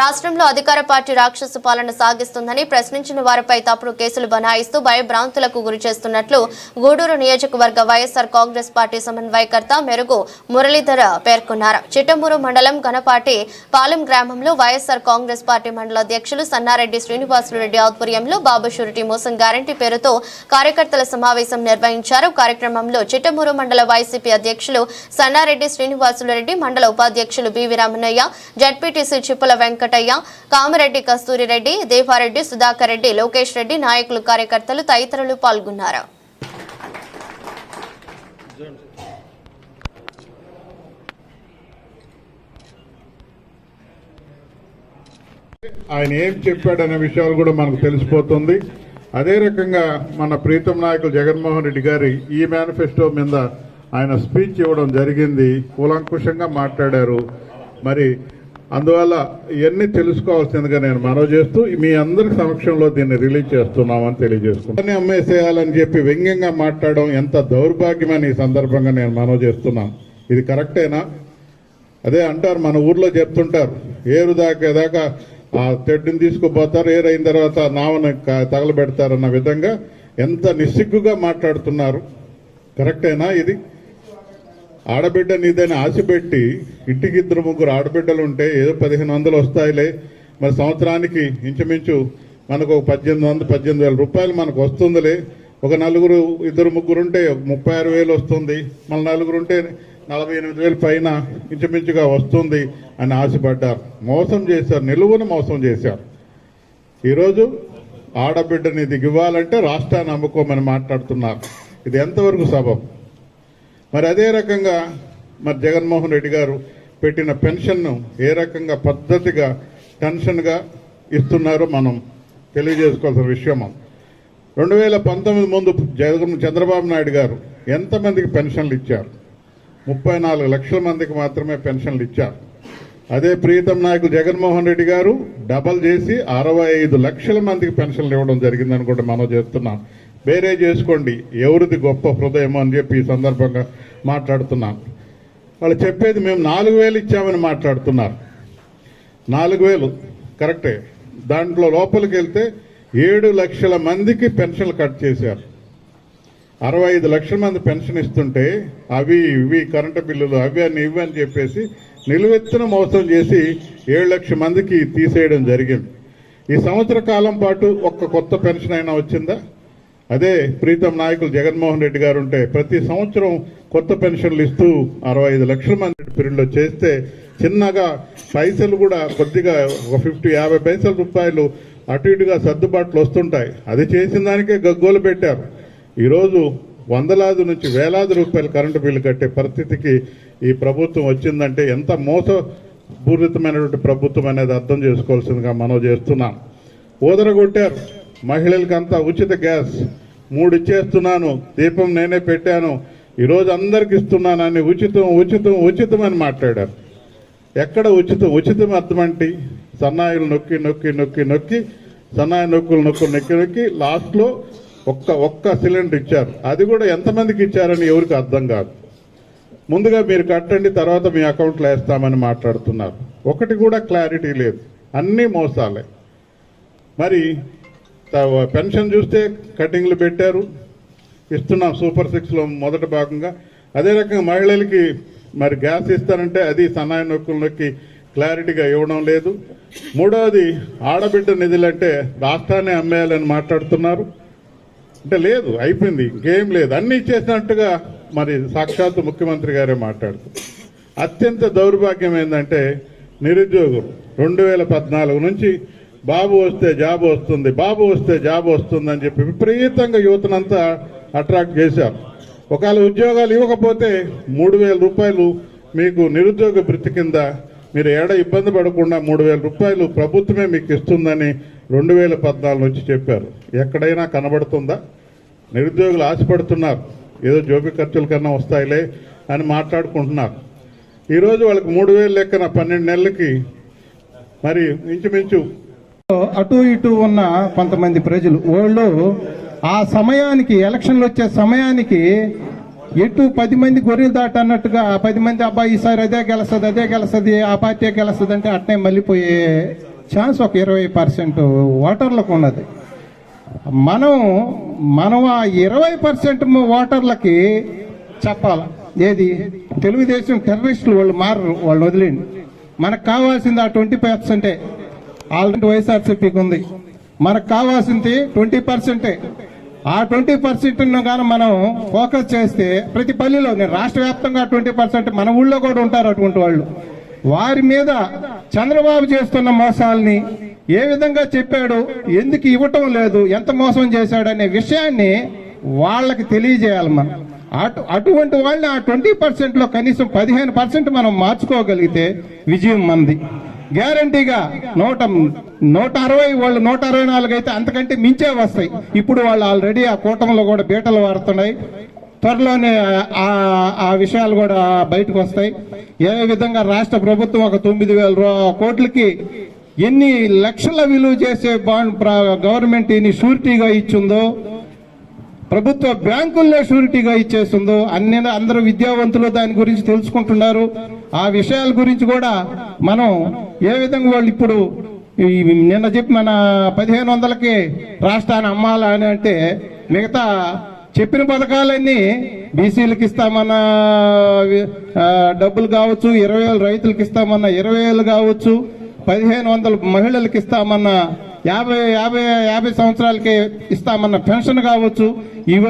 రాష్ట్రంలో అధికార పార్టీ రాక్షస పాలన సాగిస్తుందని ప్రశ్నించిన వారిపై తప్పుడు కేసులు బనాయిస్తూ భయభ్రాంతులకు గురి చేస్తున్నట్లు గూడూరు నియోజకవర్గ వైఎస్ఆర్ కాంగ్రెస్ పార్టీ సమన్వయకర్త మెరుగు మురళీధర పేర్కొన్నారు. చిట్టమూరు మండలం ఘనపాటి పాలెం గ్రామంలో వైఎస్ఆర్ కాంగ్రెస్ పార్టీ మండల అధ్యక్షులు సన్నారెడ్డి శ్రీనివాసులరెడ్డి ఆధ్వర్యంలో బాబు షూరిటీ మోసం గ్యారంటీ పేరుతో కార్యకర్తల సమావేశం నిర్వహించారు. కార్యక్రమంలో చిట్టమూరు మండల వైసీపీ అధ్యక్షులు సన్నారెడ్డి శ్రీనివాసులరెడ్డి మండల ఉపాధ్యక్షులు బివి రామన్నయ్య జడ్పీటీసీ చిప్పుల వెంకటయ్య కామరెడ్డి కస్తూరిరెడ్డి దేవారెడ్డి సుధాకర్ రెడ్డి లోకేష్ రెడ్డి నాయకులు కార్యకర్తలు తదితరులు పాల్గొన్నారు. ఆయన ఏం చెప్పాడనే విషయాలు కూడా మనకు తెలిసిపోతుంది. అదే రకంగా మన ప్రీతం నాయకులు జగన్మోహన్ రెడ్డి గారి ఈ మేనిఫెస్టో మీద ఆయన స్పీచ్ ఇవ్వడం జరిగింది. కూలంకుషంగా మాట్లాడారు. మరి అందువల్ల ఇవన్నీ తెలుసుకోవాల్సిందిగా నేను మనవి చేస్తూ మీ అందరి సమక్షంలో దీన్ని రిలీజ్ చేస్తున్నామని తెలియజేసుకుంటాను అమ్మేసేయాలని చెప్పి వ్యంగ్యంగా మాట్లాడడం ఎంత దౌర్భాగ్యమని ఈ సందర్భంగా నేను మనవి చేస్తున్నాను. ఇది కరెక్టేనా? అదే అంటారు మన ఊర్లో చెప్తుంటారు ఏరు దాకా దాకా ఆ తెడ్డుని తీసుకుపోతారు ఏరైన తర్వాత నావను తగలబెడతారన్న విధంగా ఎంత నిస్సిగ్గుగా మాట్లాడుతున్నారు. కరెక్టేనా ఇది? ఆడబిడ్డ నీదని ఆశ పెట్టి ఇంటికి ఇద్దరు ముగ్గురు ఆడబిడ్డలు ఉంటే ఏదో పదిహేను వందలు వస్తాయిలే. మరి సంవత్సరానికి ఇంచుమించు మనకు ఒక పద్దెనిమిది వందలు పద్దెనిమిది వేల రూపాయలు మనకు వస్తుందిలే. ఒక నలుగురు ఇద్దరు ముగ్గురు ఉంటే ఒక ముప్పై ఆరు వేలు వస్తుంది. మన నలుగురు ఉంటే నలభై ఎనిమిది వేలు పైన ఇంచుమించుగా వస్తుంది అని ఆశపడ్డారు. మోసం చేశారు నిలువును మోసం చేశారు. ఈరోజు ఆడబిడ్డని దిగివ్వాలంటే ఇవ్వాలంటే రాష్ట్రాన్ని అమ్ముకోమని మాట్లాడుతున్నారు. ఇది ఎంతవరకు సబబు? మరి అదే రకంగా మరి జగన్మోహన్ రెడ్డి గారు పెట్టిన పెన్షన్ను ఏ రకంగా పద్ధతిగా పెన్షన్గా ఇస్తున్నారో మనం తెలియజేసుకోవాల్సిన విషయం రెండు వేల పంతొమ్మిది ముందు జగన్ చంద్రబాబు నాయుడు గారు ఎంతమందికి పెన్షన్లు ఇచ్చారు? ముప్పై నాలుగు లక్షల మందికి మాత్రమే పెన్షన్లు ఇచ్చారు. అదే ప్రీతం నాయకులు జగన్మోహన్ రెడ్డి గారు డబల్ చేసి అరవై ఐదు లక్షల మందికి పెన్షన్లు ఇవ్వడం జరిగిందని కూడా మనం చేస్తున్నాం. వేరే చేసుకోండి. ఎవరిది గొప్ప హృదయం అని చెప్పి ఈ సందర్భంగా మాట్లాడుతున్నాం. వాళ్ళు చెప్పేది మేము నాలుగు వేలు ఇచ్చామని మాట్లాడుతున్నారు. నాలుగు వేలు కరెక్టే. దాంట్లో లోపలికి వెళ్తే ఏడు లక్షల మందికి పెన్షన్లు కట్ చేశారు. అరవై ఐదు లక్షల మంది పెన్షన్ ఇస్తుంటే అవి ఇవి కరెంటు బిల్లులు అవి అని ఇవి అని చెప్పేసి నిలువెత్తున మోసం చేసి ఏడు లక్షల మందికి తీసేయడం జరిగింది. ఈ సంవత్సర కాలం పాటు ఒక్క కొత్త పెన్షన్ అయినా వచ్చిందా? అదే ప్రీతం నాయకులు జగన్మోహన్ రెడ్డి గారు ఉంటే ప్రతి సంవత్సరం కొత్త పెన్షన్లు ఇస్తూ అరవై ఐదు లక్షల మంది పీరియడ్లో చేస్తే చిన్నగా పైసలు కూడా కొద్దిగా ఒక ఫిఫ్టీ యాభై పైసల రూపాయలు అటు ఇటుగా సర్దుబాట్లు వస్తుంటాయి. అది చేసిన దానికే గగ్గోలు పెట్టారు. ఈరోజు వందలాది నుంచి వేలాది రూపాయలు కరెంటు బిల్లు కట్టే పరిస్థితికి ఈ ప్రభుత్వం వచ్చిందంటే ఎంత మోసపూరితమైనటువంటి ప్రభుత్వం అనేది అర్థం చేసుకోవాల్సిందిగా మనం చేస్తున్నాం. ఊదరగొట్టారు. మహిళలకంతా ఉచిత గ్యాస్. మూడు ఇచ్చేస్తున్నాను దీపం నేనే పెట్టాను. ఈరోజు అందరికి ఇస్తున్నానని ఉచితం ఉచితం ఉచితం అని మాట్లాడారు. ఎక్కడ ఉచితం ఉచితం అర్థమంటి సన్నాయిలు నొక్కి నొక్కి నొక్కి నొక్కి సన్నాయి నొక్కులు నొక్కు నొక్కి నొక్కి లాస్ట్లో ఒక్క ఒక్క సిలిండర్ ఇచ్చారు. అది కూడా ఎంతమందికి ఇచ్చారని ఎవరికి అర్థం కాదు. ముందుగా మీరు కట్టండి తర్వాత మీ అకౌంట్లో వేస్తామని మాట్లాడుతున్నారు. ఒకటి కూడా క్లారిటీ లేదు. అన్నీ మోసాలే. మరి పెన్షన్ చూస్తే కటింగ్లు పెట్టారు. ఇస్తున్నాం సూపర్ సిక్స్లో మొదటి భాగంగా. అదే రకంగా మహిళలకి మరి గ్యాస్ ఇస్తారంటే అది సన్నాయి నొక్కులు నొక్కి క్లారిటీగా ఇవ్వడం లేదు. మూడవది ఆడబిడ్డ నిధులంటే రాష్ట్రాన్ని అమ్మేయాలని మాట్లాడుతున్నారు. అంటే లేదు అయిపోయింది ఇంకేం లేదు. అన్ని ఇచ్చేసినట్టుగా మరి సాక్షాత్తు ముఖ్యమంత్రి గారే మాట్లాడుతున్నారు అత్యంత దౌర్భాగ్యం ఏంటంటే నిరుద్యోగులు. రెండు వేల పద్నాలుగు నుంచి బాబు వస్తే జాబ్ వస్తుంది బాబు వస్తే జాబ్ వస్తుంది అని చెప్పి విపరీతంగా యువతనంతా అట్రాక్ట్ చేశారు. ఒకవేళ ఉద్యోగాలు ఇవ్వకపోతే మూడు వేల రూపాయలు మీకు నిరుద్యోగ భృతి కింద మీరు ఏడ ఇబ్బంది పడకుండా మూడు వేల రూపాయలు ప్రభుత్వమే మీకు ఇస్తుందని రెండు వేల పద్నాలుగు నుంచి చెప్పారు. ఎక్కడైనా కనబడుతుందా? నిరుద్యోగులు ఆశపడుతున్నారు. ఏదో జోబి ఖర్చుల కన్నా వస్తాయిలే అని మాట్లాడుకుంటున్నారు. ఈరోజు వాళ్ళకి మూడు వేలు లెక్కన పన్నెండు నెలలకి మరి ఇంచుమించు అటు ఇటు ఉన్న కొంతమంది ప్రజలు వాళ్ళు ఆ సమయానికి ఎలక్షన్లు వచ్చే సమయానికి ఎటు పది మంది గొర్రెలు దాట అన్నట్టుగా ఆ పది మంది అబ్బాయి ఈసారి అదే గెలుస్తుంది అదే గెలుస్తుంది ఆ పార్టీ గెలుస్తుంది అంటే అట్నే మళ్ళీపోయే ఛాన్స్ ఒక ఇరవై పర్సెంట్ ఓటర్లకు ఉన్నది. మనం మనం ఆ ఇరవై పర్సెంట్ ఓటర్లకి చెప్పాలి? ఏది? తెలుగుదేశం టెర్రరిస్టులు వాళ్ళు మారరు వాళ్ళు వదిలేండి మనకు కావాల్సింది ఆ ట్వంటీ పర్సెంటే ఆల్రెడీ వైఎస్ఆర్సీపీకి ఉంది. మనకు కావాల్సింది ట్వంటీ పర్సెంటే. ఆ ట్వంటీ పర్సెంట్ కానీ మనం ఫోకస్ చేస్తే ప్రతి పల్లెలో నేను రాష్ట్ర వ్యాప్తంగా ట్వంటీ పర్సెంట్ మన ఊళ్ళో కూడా ఉంటారు అటువంటి వాళ్ళు. వారి మీద చంద్రబాబు చేస్తున్న మోసాలని ఏ విధంగా చెప్పాడు ఎందుకు ఇవ్వటం లేదు ఎంత మోసం చేశాడు అనే విషయాన్ని వాళ్ళకి తెలియజేయాలి మనం. అటు అటువంటి వాళ్ళని ఆ ట్వంటీ పర్సెంట్లో కనీసం పదిహేను పర్సెంట్ మనం మార్చుకోగలిగితే విజయం మనది. గ్యారంటీగా నూట నూట అరవై వాళ్ళు నూట అరవై నాలుగు అయితే అంతకంటే మించే వస్తాయి. ఇప్పుడు వాళ్ళు ఆల్రెడీ ఆ కూటమిలో కూడా బీటలు వాడుతున్నాయి. త్వరలోనే ఆ- ఆ విషయాలు కూడా బయటకు వస్తాయి. ఏ విధంగా రాష్ట్ర ప్రభుత్వం ఒక తొమ్మిది వేల రూ- కోట్లకి ఎన్ని లక్షల విలువ చేసే బాండ్ ప్ర- గవర్నమెంట్ ఇన్ని షూరిటీగా ఇచ్చిందో ప్రభుత్వ బ్యాంకుల్లో షూరిటీగా ఇచ్చేస్తుందో అన్ని అందరూ విద్యావంతులు దాని గురించి తెలుసుకుంటున్నారు. ఆ విషయాల గురించి కూడా మనం ఏ విధంగా వాళ్ళు ఇప్పుడు నిన్న చెప్పి మన పదిహేను వందలకి రాష్ట్రాన్ని అమ్మాలా అని అంటే మిగతా చెప్పిన పథకాలన్నీ బీసీలకు ఇస్తామన్న డబ్బులు కావచ్చు ఇరవై వేలు రైతులకు ఇస్తామన్న ఇరవై వేలు కావచ్చు పదిహేను వందలు మహిళలకు ఇస్తామన్న యాభై యాభై యాభై సంవత్సరాలకే ఇస్తామన్న పెన్షన్ కావచ్చు. ఇవ